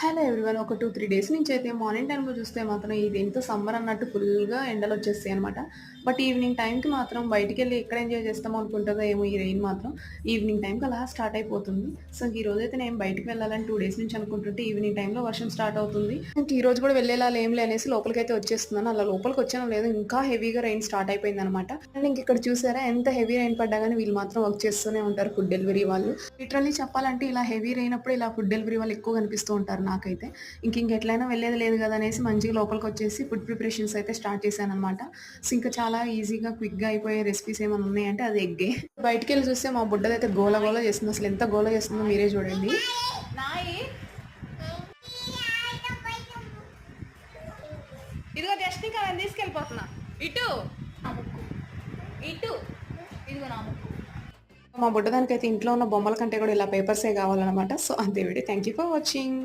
Hello everyone ఒక two three days నుంచి అయితే మార్నింగ్ టైంలో చూస్తే మాత్రం ఇది ఎంత సమ్మర్ అన్నట్టు ఫుల్గా ఎండలు వచ్చేస్తాయి అనమాట బట్ ఈవినింగ్ టైంకి మాత్రం బయటికి వెళ్ళి ఎక్కడ ఎంజాయ్ చేస్తామో అనుకుంటుందో ఏమో ఈ రెయిన్ మాత్రం ఈవినింగ్ టైంకి అలా స్టార్ట్ అయిపోతుంది. సో ఈ రోజు అయితే నేను బయటికి వెళ్ళాలని టూ డేస్ నుంచి అనుకుంటుంటే ఈవినింగ్ టైంలో వర్షం స్టార్ట్ అవుతుంది. ఇంక ఈ రోజు కూడా వెళ్ళేలా ఏం లేనేసి లోపలికి అయితే వచ్చేస్తున్నాను. అలా లోపలికి వచ్చాను లేదు ఇంకా హెవీగా రెయిన్ స్టార్ట్ అయిపోయింది అనమాట అండ్ ఇంక ఇక్కడ చూసారా ఎంత హెవీ రెయిన్ పడ్డా కానీ వీళ్ళు మాత్రం వర్క్ చేస్తూనే ఉంటారు ఫుడ్ డెలివరీ వాళ్ళు. లిటరల్లీ చెప్పాలంటే ఇలా హెవీ రెయిన్ అప్పుడు ఇలా ఫుడ్ డెలివరీ వాళ్ళు ఎక్కువ కనిపిస్తూ ఉంటారు. నాకైతే. ఇంక ఇంకెట్లయినా వెళ్ళేది లేదు కదా అనేసి మంచిగా లోపలికి వచ్చేసి ఫుడ్ ప్రిపరేషన్స్ అయితే స్టార్ట్ చేశాను అనమాట సో ఇంకా చాలా ఈజీగా క్విక్గా అయిపోయే రెసిపీస్ ఏమైనా ఉన్నాయంటే అది ఎగ్గే. బయటికి వెళ్ళి చూస్తే మా బుడ్డదైతే గోల గోల చేస్తుంది. అసలు ఎంత గోల చేస్తుందో మీరే చూడండి. నాయి ఇదిగో జస్ట్ ఇంకా నేను తీసుకెళ్ళిపోతున్నా. ఇటు. ఇటు. ఇదిగో నా మా బుడ్డదానికి అయితే ఇంట్లో ఉన్న బొమ్మల కంటే కూడా ఇలా పేపర్సే కావాలన్నమాట. సో అంతే video. Thank you for watching